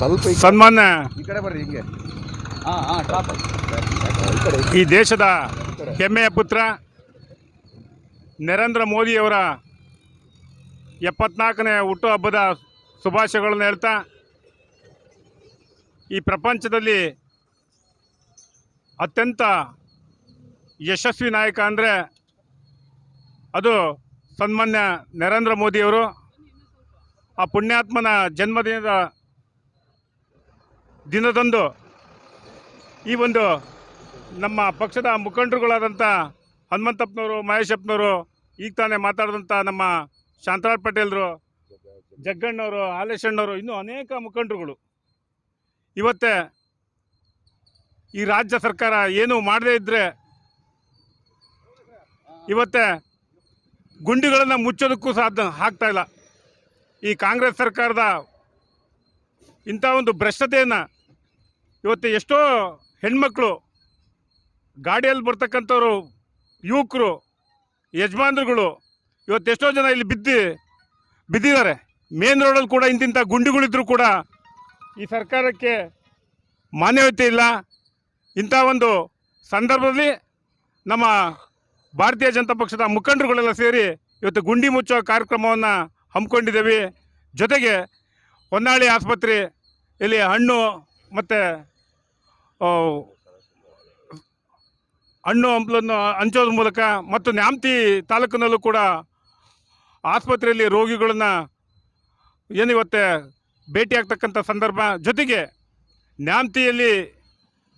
ಸ್ವಲ್ಪ ಈ- ಸನ್ಮಾನ್ಯ ಈ ಕಡೆ ಬರ್ರಿ ಹಿಂಗೆ. ಹಾಂ ಹಾಂ ಟಾಪ್ ಈ ಕಡೆ ಈ ದೇಶದ ಹೆಮ್ಮೆಯ ಪುತ್ರ ನರೇಂದ್ರ ಮೋದಿಯವರ ಎಪ್ಪತ್ನಾಲ್ಕನೇ ಹುಟ್ಟುಹಬ್ಬದ ಶುಭಾಶಯಗಳನ್ನು ಹೇಳ್ತಾ ಈ ಪ್ರಪಂಚದಲ್ಲಿ ಅತ್ಯಂತ ಯಶಸ್ವಿ ನಾಯಕ ಅಂದರೆ ಅದು ಸನ್ಮಾನ್ಯ ನರೇಂದ್ರ ಮೋದಿಯವರು. ಆ ಪುಣ್ಯಾತ್ಮನ ಜನ್ಮದಿನದ ದಿನದಂದು ಈ ಒಂದು ನಮ್ಮ ಪಕ್ಷದ ಮುಖಂಡರುಗಳಾದಂಥ ಹನುಮಂತಪ್ಪನವರು, ಮಹೇಶಪ್ಪನವರು ಈಗ ತಾನೇ ಮಾತಾಡಿದಂಥ ನಮ್ಮ ಶಾಂತರಾಜ್ ಪಟೇಲ್ರು, ಜಗ್ಗಣ್ಣವರು, ಹಾಲೇಶಣ್ಣವರು, ಇನ್ನೂ ಅನೇಕ ಮುಖಂಡರುಗಳು. ಇವತ್ತೇ ಈ ರಾಜ್ಯ ಸರ್ಕಾರ ಏನು ಮಾಡದೇ ಇದ್ದರೆ ಇವತ್ತೇ ಗುಂಡಿಗಳನ್ನು ಮುಚ್ಚೋದಕ್ಕೂ ಸಾಧ್ಯ ಆಗ್ತಾಯಿಲ್ಲ ಈ ಕಾಂಗ್ರೆಸ್ ಸರ್ಕಾರದ ಇಂಥ ಒಂದು ಭ್ರಷ್ಟತೆಯನ್ನು ಇವತ್ತು ಎಷ್ಟೋ ಹೆಣ್ಮಕ್ಳು ಗಾಡಿಯಲ್ಲಿ ಬರ್ತಕ್ಕಂಥವ್ರು, ಯುವಕರು, ಯಜಮಾನ್ರುಗಳು ಇವತ್ತು ಎಷ್ಟೋ ಜನ ಇಲ್ಲಿ ಬಿದ್ದು, ಬಿದ್ದಿದ್ದಾರೆ. ಮೇನ್ ರೋಡಲ್ಲಿ ಕೂಡ ಇಂತಿಂಥ ಗುಂಡಿಗಳಿದ್ರು ಕೂಡ ಈ ಸರ್ಕಾರಕ್ಕೆ ಮಾನ್ಯತೆ ಇಲ್ಲ. ಇಂಥ ಒಂದು ಸಂದರ್ಭದಲ್ಲಿ ನಮ್ಮ ಭಾರತೀಯ ಜನತಾ ಪಕ್ಷದ ಮುಖಂಡರುಗಳೆಲ್ಲ ಸೇರಿ ಇವತ್ತು ಗುಂಡಿ ಮುಚ್ಚೋ ಕಾರ್ಯಕ್ರಮವನ್ನು ಹಮ್ಮಿಕೊಂಡಿದ್ದೇವೆ. ಜೊತೆಗೆ ಹೊನ್ನಾಳಿ ಆಸ್ಪತ್ರೆ, ಇಲ್ಲಿ ಹಣ್ಣು ಮತ್ತು ಹಣ್ಣು ಹಂಪಲನ್ನು ಹಂಚೋದ್ರ ಮೂಲಕ ಮತ್ತು ನ್ಯಾಮತಿ ತಾಲೂಕಿನಲ್ಲೂ ಕೂಡ ಆಸ್ಪತ್ರೆಯಲ್ಲಿ ರೋಗಿಗಳನ್ನು ಏನಿವತ್ತೆ ಭೇಟಿಯಾಗ್ತಕ್ಕಂಥ ಸಂದರ್ಭ. ಜೊತೆಗೆ ನ್ಯಾಮತಿಯಲ್ಲಿ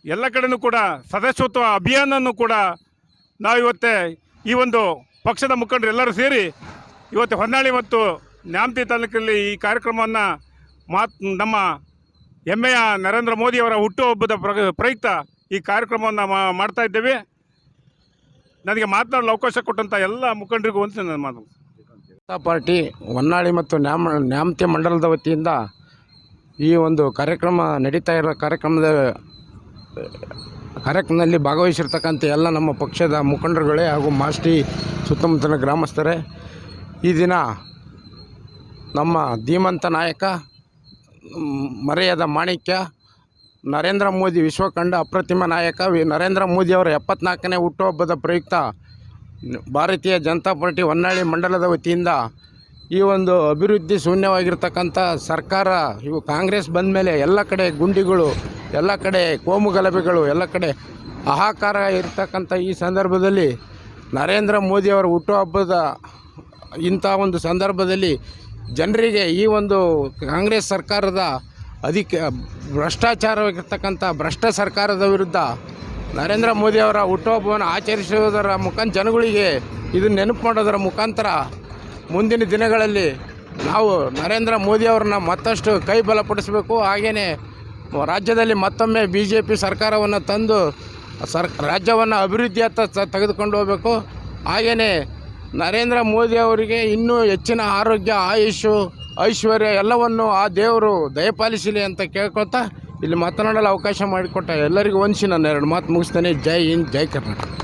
ಎಲ್ಲ ಕಡೆನೂ ಕೂಡ ಸದಸ್ಯತ್ವ ಅಭಿಯಾನವನ್ನು ಕೂಡ ನಾವಿವತ್ತೆ ಈ ಒಂದು ಪಕ್ಷದ ಮುಖಂಡರು ಎಲ್ಲರೂ ಸೇರಿ ಇವತ್ತು ಹೊನ್ನಾಳಿ ಮತ್ತು ನ್ಯಾಮತಿ ತಾಲೂಕಲ್ಲಿ ಈ ಕಾರ್ಯಕ್ರಮವನ್ನು ಮಾತ್ ನಮ್ಮ ಹೆಮ್ಮೆಯ ನರೇಂದ್ರ ಮೋದಿಯವರ ಹುಟ್ಟುಹಬ್ಬದ ಪ್ರ ಪ್ರಯುಕ್ತ ಈ ಕಾರ್ಯಕ್ರಮವನ್ನು ಮಾಡ್ತಾ ಇದ್ದೇವೆ. ನನಗೆ ಮಾತನಾಡಲು ಅವಕಾಶ ಕೊಟ್ಟಂಥ ಎಲ್ಲ ಮುಖಂಡರಿಗೂ ಒಂದು ನನ್ನ ಮಾತು. ಜನತಾ ಪಾರ್ಟಿ ಹೊನ್ನಾಳಿ ಮತ್ತು ನ್ಯಾಮ, ನ್ಯಾಮತಿ ಮಂಡಲದ ವತಿಯಿಂದ ಈ ಒಂದು ಕಾರ್ಯಕ್ರಮ ನಡೀತಾ ಇರೋ ಕಾರ್ಯಕ್ರಮದ, ಕಾರ್ಯಕ್ರಮದಲ್ಲಿ ಭಾಗವಹಿಸಿರ್ತಕ್ಕಂಥ ಎಲ್ಲ ನಮ್ಮ ಪಕ್ಷದ ಮುಖಂಡರುಗಳೇ ಹಾಗೂ ಮಾಸ್ಟಿ ಸುತ್ತಮುತ್ತಲಿನ ಗ್ರಾಮಸ್ಥರೇ, ಈ ದಿನ ನಮ್ಮ ಧೀಮಂತ ನಾಯಕ ಮರೆಯದ ಮಾಣಿಕ್ಯ, ನರೇಂದ್ರ ಮೋದಿ ವಿಶ್ವಕಂಡ ಅಪ್ರತಿಮ ನಾಯಕ ವಿ- ನರೇಂದ್ರ ಮೋದಿಯವರ ಎಪ್ಪತ್ನಾಲ್ಕನೇ ಹುಟ್ಟುಹಬ್ಬದ ಪ್ರಯುಕ್ತ ಭಾರತೀಯ ಜನತಾ ಪಾರ್ಟಿ ಹೊನ್ನಾಳಿ ಮಂಡಲದ ವತಿಯಿಂದ ಈ ಒಂದು ಅಭಿವೃದ್ಧಿ ಶೂನ್ಯವಾಗಿರ್ತಕ್ಕಂಥ ಸರ್ಕಾರ, ಇವು ಕಾಂಗ್ರೆಸ್ ಬಂದ ಮೇಲೆ ಎಲ್ಲ ಕಡೆ ಗುಂಡಿಗಳು, ಎಲ್ಲ ಕಡೆ ಕೋಮು ಗಲಭೆಗಳು, ಎಲ್ಲ ಕಡೆ ಹಾಹಾಕಾರ ಇರ್ತಕ್ಕಂಥ ಈ ಸಂದರ್ಭದಲ್ಲಿ ನರೇಂದ್ರ ಮೋದಿಯವರ ಹುಟ್ಟುಹಬ್ಬದ ಇಂಥ ಒಂದು ಸಂದರ್ಭದಲ್ಲಿ ಜನರಿಗೆ ಈ ಒಂದು ಕಾಂಗ್ರೆಸ್ ಸರ್ಕಾರದ ಅಧಿಕ ಭ್ರಷ್ಟಾಚಾರವಾಗಿರ್ತಕ್ಕಂಥ ಭ್ರಷ್ಟ ಸರ್ಕಾರದ ವಿರುದ್ಧ ನರೇಂದ್ರ ಮೋದಿಯವರ ಹುಟ್ಟುಹಬ್ಬವನ್ನು ಆಚರಿಸುವುದರ ಮುಖಾಂತರ ಜನಗಳಿಗೆ ಇದು ನೆನಪು ಮಾಡೋದರ ಮುಖಾಂತರ ಮುಂದಿನ ದಿನಗಳಲ್ಲಿ ನಾವು ನರೇಂದ್ರ ಮೋದಿಯವ್ರನ್ನ ಮತ್ತಷ್ಟು ಕೈ ಬಲಪಡಿಸಬೇಕು. ಹಾಗೆಯೇ ರಾಜ್ಯದಲ್ಲಿ ಮತ್ತೊಮ್ಮೆ ಬಿ ಜೆ ಪಿ ಸರ್ಕಾರವನ್ನು ತಂದು ಸರ್ ರಾಜ್ಯವನ್ನು ಅಭಿವೃದ್ಧಿಯತ್ತ ತೆಗೆದುಕೊಂಡು ಹೋಗಬೇಕು. ಹಾಗೆಯೇ ನರೇಂದ್ರ ಮೋದಿ ಅವರಿಗೆ ಇನ್ನೂ ಹೆಚ್ಚಿನ ಆರೋಗ್ಯ, ಆಯುಷು, ಐಶ್ವರ್ಯ ಎಲ್ಲವನ್ನು ಆ ದೇವರು ದಯಪಾಲಿಸಲಿ ಅಂತ ಕೇಳ್ಕೊತಾ ಇಲ್ಲಿ ಮಾತನಾಡಲು ಅವಕಾಶ ಮಾಡಿಕೊಟ್ಟ ಎಲ್ಲರಿಗೂ ವಂದಿಸಿ ನಾನು ಎರಡು ಮಾತು ಮುಗಿಸ್ತೇನೆ. ಜೈ ಹಿಂದ್, ಜೈ ಕರ್ನಾಟಕ.